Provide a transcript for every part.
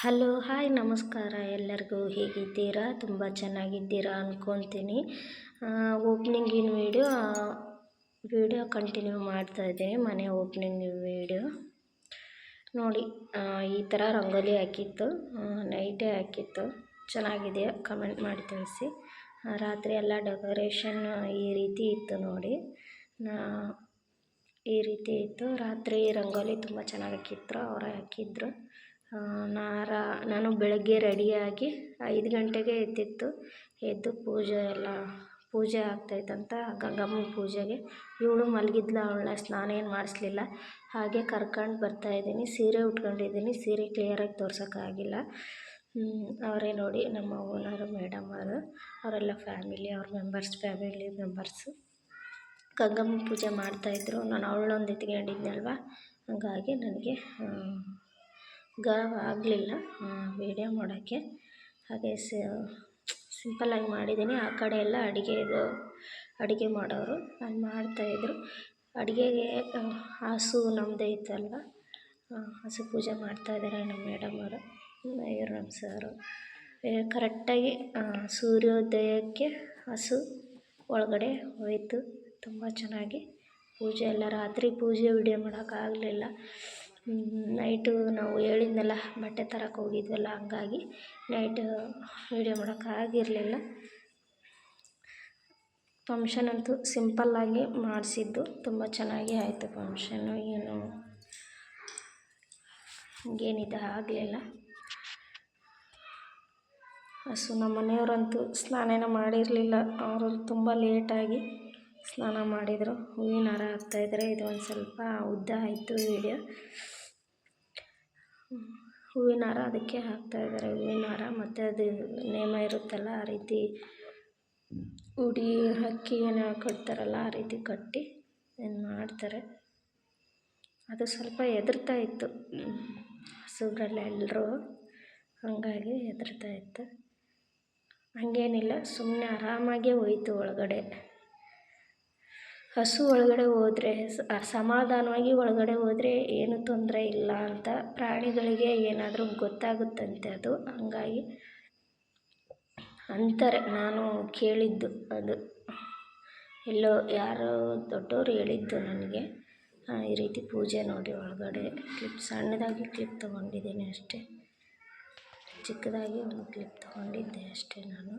Hello, hi, ನಮಸ್ಕಾರ. ಎಲ್ಲರಿಗೂ ಹೇಗಿದ್ದೀರಾ? ತುಂಬ ಚೆನ್ನಾಗಿದ್ದೀರಾ ಅಂದ್ಕೊತೀನಿ ಓಪ್ನಿಂಗಿನ ವೀಡಿಯೋ ವೀಡಿಯೋ ಕಂಟಿನ್ಯೂ ಮಾಡ್ತಾ ಇದ್ದೀನಿ, ಮನೆ ಓಪ್ನಿಂಗ್ ವೀಡಿಯೋ. ನೋಡಿ ಈ ಥರ ರಂಗೋಲಿ ಹಾಕಿತ್ತು. ನೈಟೇ ಹಾಕಿತ್ತು. ಚೆನ್ನಾಗಿದೆ, ಕಮೆಂಟ್ ಮಾಡಿ ತಿಳಿಸಿ. ರಾತ್ರಿ ಎಲ್ಲ ಡೆಕೋರೇಷನ್ ಈ ರೀತಿ ಇತ್ತು ನೋಡಿ. ಈ ರೀತಿ ಇತ್ತು. ರಾತ್ರಿ ರಂಗೋಲಿ ತುಂಬ ಚೆನ್ನಾಗಿ ಹಾಕಿದ್ರು, ಅವರೇ ಹಾಕಿದ್ರು. ನಾರ, ನಾನು ಬೆಳಗ್ಗೆ ರೆಡಿಯಾಗಿ ಐದು ಗಂಟೆಗೆ ಎದ್ದಿತ್ತು ಎದ್ದು ಪೂಜೆ ಎಲ್ಲ, ಪೂಜೆ ಆಗ್ತೈತಂತ ಗಂಗಮ್ಮನ ಪೂಜೆಗೆ. ಇವಳು ಮಲಗಿದ್ಲ, ಅವಳನ್ನ ಸ್ನಾನ ಏನು ಮಾಡಿಸ್ಲಿಲ್ಲ. ಹಾಗೆ ಕರ್ಕೊಂಡು ಬರ್ತಾಯಿದ್ದೀನಿ ಸೀರೆ ಉಟ್ಕೊಂಡಿದ್ದೀನಿ, ಸೀರೆ ಕ್ಲಿಯರಾಗಿ ತೋರ್ಸೋಕ್ಕಾಗಿಲ್ಲ. ಅವರೇ ನೋಡಿ ನಮ್ಮ ಓನರು, ಮೇಡಮ್ ಅವರು, ಅವರೆಲ್ಲ ಫ್ಯಾಮಿಲಿ, ಅವ್ರ ಮೆಂಬರ್ಸ್ ಫ್ಯಾಮಿಲಿ ಮೆಂಬರ್ಸು ಗಂಗಮ್ಮ ಪೂಜೆ ಮಾಡ್ತಾಯಿದ್ರು ನಾನು ಅವಳೊಂದು ಎತ್ಕೊಂಡಿದ್ನಲ್ವ ಹಾಗಾಗಿ ನನಗೆ ಗಾವ್ ಆಗಲಿಲ್ಲ. ವೀಡಿಯೋ ಮಾಡೋಕ್ಕೆ ಹಾಗೆ ಸಿಂಪಲ್ಲಾಗಿ ಮಾಡಿದ್ದೀನಿ. ಆ ಕಡೆ ಎಲ್ಲ ಅಡುಗೆದು ಅಡುಗೆ ಮಾಡೋರು. ಅಲ್ಲಿ ಮಾಡ್ತಾಯಿದ್ರು ಅಡುಗೆಗೆ ಹಸು ನಮ್ಮದೇ ಇತ್ತಲ್ವ? ಹಸು ಪೂಜೆ ಮಾಡ್ತಾಯಿದ್ದಾರೆ ನಮ್ಮ ಮೇಡಮ್ ಅವರು. ಇವರು ನಮ್ಮ ಸರು ಕರೆಕ್ಟಾಗಿ ಸೂರ್ಯೋದಯಕ್ಕೆ ಹಸು ಒಳಗಡೆ ಹೋಯಿತು. ತುಂಬ ಚೆನ್ನಾಗಿ. ಪೂಜೆ ಎಲ್ಲ ರಾತ್ರಿ ಪೂಜೆ ವಿಡಿಯೋ ಮಾಡೋಕ್ಕಾಗಲಿಲ್ಲ ನೈಟು ನಾವು ಹೇಳಿದ್ನಲ್ಲ, ಬಟ್ಟೆ ತರಕ್ಕೆ ಹೋಗಿದ್ವಲ್ಲ, ಹಂಗಾಗಿ ನೈಟ್ ವೀಡಿಯೋ ಮಾಡೋಕ್ಕಾಗಿರಲಿಲ್ಲ ಫಂಕ್ಷನ್ ಅಂತೂ ಸಿಂಪಲ್ಲಾಗಿ ಮಾಡಿಸಿದ್ದು, ತುಂಬ ಚೆನ್ನಾಗಿ ಆಯಿತು ಫಂಕ್ಷನ್ನು ಏನು ಹಂಗೇನಿದೆ ಆಗಲಿಲ್ಲ. ಹಸು ನಮ್ಮ ಮನೆಯವರಂತೂ ಸ್ನಾನ ಮಾಡಿರಲಿಲ್ಲ, ಅವರು ತುಂಬ ಲೇಟಾಗಿ ಸ್ನಾನ ಮಾಡಿದರು. ಹೂವಿನ ಹಾರ ಹಾಕ್ತಾಯಿದ್ರೆ ಇದು ಒಂದು ಸ್ವಲ್ಪ ಉದ್ದ ಆಯಿತು ವೀಡಿಯೋ ಹೂವಿನ ಹಾರ ಅದಕ್ಕೆ ಹಾಕ್ತಾಯಿದ್ದಾರೆ ಹೂವಿನ ಹಾರ ಮತ್ತು ಅದು ನೇಮ ಇರುತ್ತಲ್ಲ, ಆ ರೀತಿ ಉಡಿ ಹಕ್ಕಿ ಏನೋ ಕಟ್ತಾರಲ್ಲ, ಆ ರೀತಿ ಕಟ್ಟಿ ಏನು ಮಾಡ್ತಾರೆ. ಅದು ಸ್ವಲ್ಪ ಹೆದರ್ತಾ ಇತ್ತು. ಹಸುಗಳೆಲ್ಲ ಎಲ್ಲರೂ ಹಾಗಾಗಿ ಹೆದರ್ತಾ ಇತ್ತು. ಹಂಗೇನಿಲ್ಲ ಸುಮ್ಮನೆ ಆರಾಮಾಗೇ ಹೋಯ್ತು ಒಳಗಡೆ. ಹಸು ಒಳಗಡೆ ಹೋದ್ರೆ ಸಮಾಧಾನವಾಗಿ ಒಳಗಡೆ ಹೋದ್ರೆ ಏನು ತೊಂದರೆ ಇಲ್ಲ ಅಂತ ಪ್ರಾಣಿಗಳಿಗೆ ಏನಾದರೂ ಗೊತ್ತಾಗುತ್ತಂತೆ ಅದು? ಹಂಗಾಗಿ ಅಂತಾರೆ. ನಾನು ಕೇಳಿದ್ದು ಅದು. ಎಲ್ಲೋ ಯಾರೋ ದೊಡ್ಡವರು ಹೇಳಿದ್ದು ನನಗೆ. ಈ ರೀತಿ ಪೂಜೆ ನೋಡಿ ಒಳಗಡೆ ಕ್ಲಿಪ್, ಸಣ್ಣದಾಗಿ ಕ್ಲಿಪ್ ತೊಗೊಂಡಿದ್ದೀನಿ ಅಷ್ಟೇ. ಚಿಕ್ಕದಾಗಿ ಒಂದು ಕ್ಲಿಪ್ ತೊಗೊಂಡಿದ್ದೆ ಅಷ್ಟೇ ನಾನು.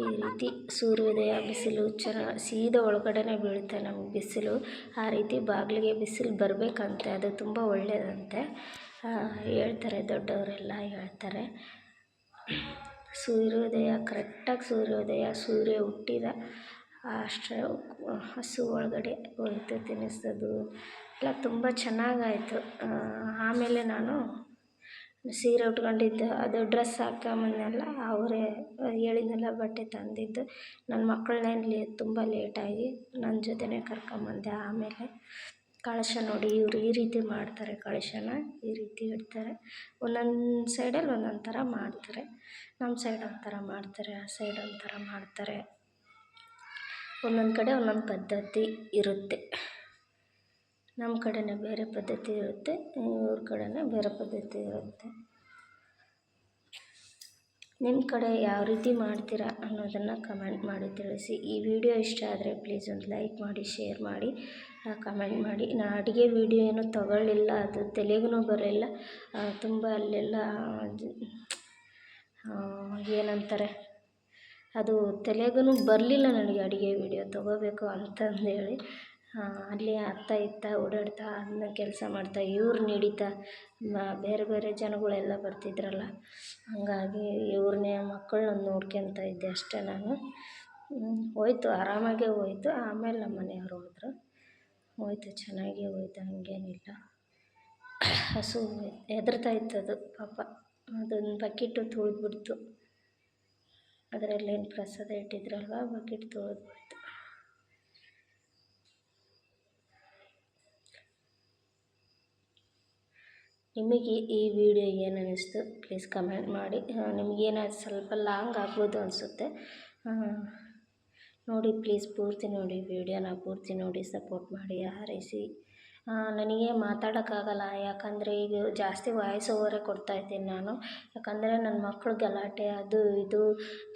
ಈ ರೀತಿ ಸೂರ್ಯೋದಯ ಬಿಸಿಲು ಚೆನ್ನ ಸೀದಾ ಒಳಗಡೆನೆ ಬೀಳುತ್ತೆ ನಮ್ಗೆ ಬಿಸಿಲು. ಆ ರೀತಿ ಬಾಗಿಲಿಗೆ ಬಿಸಿಲು ಬರಬೇಕಂತೆ, ಅದು ತುಂಬ ಒಳ್ಳೆಯದಂತೆ ಹೇಳ್ತಾರೆ ದೊಡ್ಡವರೆಲ್ಲ ಹೇಳ್ತಾರೆ. ಸೂರ್ಯೋದಯ, ಕರೆಕ್ಟಾಗಿ ಸೂರ್ಯೋದಯ, ಸೂರ್ಯ ಹುಟ್ಟಿದ ಅಷ್ಟೇ ಹಸು ಒಳಗಡೆ ಹೋಯ್ತು ತಿನ್ನಿಸೋದು ಎಲ್ಲ ತುಂಬ ಚೆನ್ನಾಗಾಯಿತು. ಆಮೇಲೆ ನಾನು ಸೀರೆ ಉಟ್ಕೊಂಡಿದ್ದೆ. ಅದು ಡ್ರೆಸ್ ಹಾಕ್ಕೊಂಬಂದ್ನಲ್ಲ ಅವರೇ ಹೇಳಿದ್ನಲ್ಲ ಬಟ್ಟೆ ತಂದಿದ್ದು. ನನ್ನ ಮಕ್ಕಳನ್ನೇ ತುಂಬ ಲೇಟಾಗಿ ನನ್ನ ಜೊತೆನೇ ಕರ್ಕೊಂಬಂದೆ. ಆಮೇಲೆ ಕಳಶ ನೋಡಿ ಇವರು ಈ ರೀತಿ ಮಾಡ್ತಾರೆ ಕಳಶನ, ಈ ರೀತಿ ಇಡ್ತಾರೆ. ಒಂದೊಂದು ಸೈಡಲ್ಲಿ ಒಂದೊಂದು ಥರ ಮಾಡ್ತಾರೆ. ನಮ್ಮ ಸೈಡ್ ಒಂಥರ ಮಾಡ್ತಾರೆ, ಆ ಸೈಡ್ ಒಂಥರ ಮಾಡ್ತಾರೆ. ಒಂದೊಂದು ಕಡೆ ಒಂದೊಂದು ಪದ್ಧತಿ ಇರುತ್ತೆ. ನಮ್ಮ ಕಡೆನೇ ಬೇರೆ ಪದ್ಧತಿ ಇರುತ್ತೆ, ಇವ್ರ ಕಡೆನೇ ಬೇರೆ ಪದ್ಧತಿ ಇರುತ್ತೆ. ನಿಮ್ಮ ಕಡೆ ಯಾವ ರೀತಿ ಮಾಡ್ತೀರಾ ಅನ್ನೋದನ್ನು ಕಮೆಂಟ್ ಮಾಡಿ ತಿಳಿಸಿ. ಈ ವಿಡಿಯೋ ಇಷ್ಟ ಆದರೆ ಪ್ಲೀಸ್ ಒಂದು ಲೈಕ್ ಮಾಡಿ ಶೇರ್ ಮಾಡಿ ಕಮೆಂಟ್ ಮಾಡಿ. ನಾನು ಅಡುಗೆ ವಿಡಿಯೋ ಏನೂ ತಗೊಳ್ಳಿಲ್ಲ, ಅದು ತಲೆಗೂ ಬರಲಿಲ್ಲ. ತುಂಬ ಅಲ್ಲೆಲ್ಲ ಏನಂತಾರೆ, ಅದು ತಲೆಗೂ ಬರಲಿಲ್ಲ ನನಗೆ ಅಡುಗೆ ವಿಡಿಯೋ ತೊಗೋಬೇಕು ಅಂತಂದೇಳಿ. ಅಲ್ಲಿ ಅತ್ತ ಇತ್ತ, ಓಡಾಡ್ತಾ ಅದನ್ನ ಕೆಲಸ ಮಾಡ್ತಾ ಇವ್ರನ್ನ ಹಿಡಿತಾ ಬೇರೆ ಬೇರೆ ಜನಗಳೆಲ್ಲ ಬರ್ತಿದ್ರಲ್ಲ, ಹಾಗಾಗಿ ಇವ್ರನ್ನೇ ಮಕ್ಕಳನ್ನ ನೋಡ್ಕೊಳ್ತಾ ಇದ್ದೆ ಅಷ್ಟೇ ನಾನು. ಹೋಯ್ತು, ಆರಾಮಾಗೇ ಹೋಯ್ತು, ಆಮೇಲೆ ನಮ್ಮ ಮನೆಯವ್ರು ಹೋದ್ರು. ಹೋಯ್ತು, ಚೆನ್ನಾಗೇ ಹೋಯ್ತು, ಹಂಗೇನಿಲ್ಲ. ಹಸು ಹೆದರ್ತಾ ಇತ್ತು ಅದು ಪಾಪ, ಅದೊಂದು ಬಕೆಟು ತುಳಿದ್ಬಿಡ್ತು. ಅದರಲ್ಲೇನು ಪ್ರಸಾದ ಇಟ್ಟಿದ್ರಲ್ವ, ಬಕೆಟ್ ತೊಳೆದ್ಬಿಡ್ತು. ನಿಮಗೆ ಈ ವಿಡಿಯೋ ಏನು ಅನ್ನಿಸ್ತು ಪ್ಲೀಸ್ ಕಮೆಂಟ್ ಮಾಡಿ ನಿಮಗೇನಾದ್ರು ಸ್ವಲ್ಪ ಲಾಂಗ್ ಆಗ್ಬೋದು ಅನಿಸುತ್ತೆ. ನೋಡಿ ಪ್ಲೀಸ್ ಪೂರ್ತಿ ನೋಡಿ ವೀಡಿಯೋನ ಪೂರ್ತಿ ನೋಡಿ ಸಪೋರ್ಟ್ ಮಾಡಿ, ಹಾರೈಸಿ. ನನಗೆ ಮಾತಾಡೋಕ್ಕಾಗಲ್ಲ. ಯಾಕಂದರೆ ಈಗ ಜಾಸ್ತಿ ವಾಯ್ಸ್ ಓವರೇ ಕೊಡ್ತಾಯಿದ್ದೀನಿ ನಾನು. ಯಾಕಂದರೆ ನನ್ನ ಮಕ್ಕಳು ಗಲಾಟೆ, ಅದು ಇದು.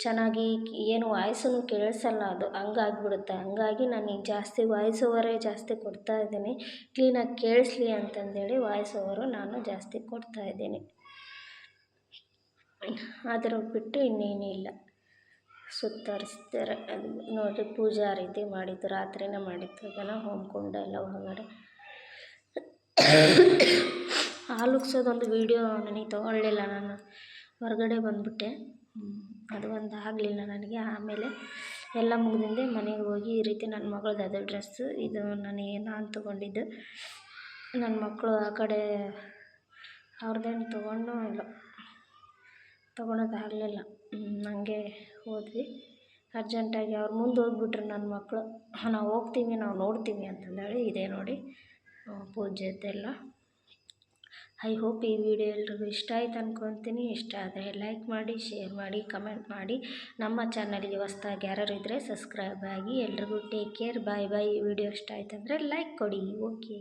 ಚೆನ್ನಾಗಿ ಏನು ವಾಯ್ಸೂ ಕೇಳಿಸಲ್ಲ ಅದು. ಹಂಗಾಗ್ಬಿಡುತ್ತೆ. ಹಂಗಾಗಿ ನನಗೆ ಜಾಸ್ತಿ ವಾಯ್ಸ್ ಓವರೇ ಜಾಸ್ತಿ ಕೊಡ್ತಾ ಇದ್ದೀನಿ. ಕ್ಲೀನಾಗಿ ಕೇಳಿಸ್ಲಿ ಅಂತಂದೇಳಿ ವಾಯ್ಸ್ ಓವರು ನಾನು ಜಾಸ್ತಿ ಕೊಡ್ತಾ ಇದ್ದೀನಿ. ಅದರ ಬಿಟ್ಟು ಇನ್ನೇನೂ ಇಲ್ಲ ಸುತ್ತರಿಸ್ತಾರೆ. ಅದು ನೋಡಿರಿ ಪೂಜಾ ರೀತಿ ಮಾಡಿದ್ದು, ರಾತ್ರಿನೇ ಮಾಡಿದ್ದು. ಅದನ್ನು ಹೋಮ್ಕೊಂಡು ಹೊರಗಡೆ ಹಾಲು ಉಗ್ಸೋದೊಂದು ವೀಡಿಯೋ ನನಗೆ ತೊಗೊಳ್ಳಿಲ್ಲ ನಾನು. ಹೊರಗಡೆ ಬಂದುಬಿಟ್ಟೆ. ಅದು ಒಂದು ಆಗಲಿಲ್ಲ ನನಗೆ. ಆಮೇಲೆ ಎಲ್ಲ ಮುಗಿದಿಂದೆ ಮನೆಗೆ ಹೋಗಿ ಈ ರೀತಿ ನನ್ನ ಮಗಳದ್ದು ಅದು ಡ್ರೆಸ್ಸು ಇದು ನನಗೆ ನಾನು ತೊಗೊಂಡಿದ್ದು. ನನ್ನ ಮಕ್ಕಳು ಆ ಕಡೆ ಅವ್ರದ್ದೇನು ತೊಗೊಂಡು ಇಲ್ಲ. ತೊಗೊಳೋದಾಗಲಿಲ್ಲ ಹಂಗೆ ಹೋದ್ವಿ. ಅರ್ಜೆಂಟಾಗಿ ಅವ್ರು ಮುಂದೆ ಹೋಗ್ಬಿಟ್ರು ನನ್ನ ಮಕ್ಕಳು. ನಾವು ಹೋಗ್ತೀವಿ, ನಾವು ನೋಡ್ತೀವಿ ಅಂತಂದೇಳಿ ಇದೆ ನೋಡಿ. ಪೂಜೆದ್ದೆಲ್ಲ ಐ ಹೋಪ್ ಈ ವಿಡಿಯೋ ಎಲ್ರಿಗೂ ಇಷ್ಟ ಆಯ್ತು ಅಂದ್ಕೊತೀನಿ ಇಷ್ಟ ಆದರೆ ಲೈಕ್ ಮಾಡಿ ಶೇರ್ ಮಾಡಿ ಕಮೆಂಟ್ ಮಾಡಿ. ನಮ್ಮ ಚಾನಲ್ಗೆ ಹೊಸ್ದಾಗಿ ಯಾರು ಇದ್ದರೆ ಸಬ್ಸ್ಕ್ರೈಬ್ ಆಗಿ. ಎಲ್ರಿಗೂ take care bye bye video ಇಷ್ಟ ಆಯ್ತು ಅಂದರೆ ಲೈಕ್ ಕೊಡಿ. ಓಕೆ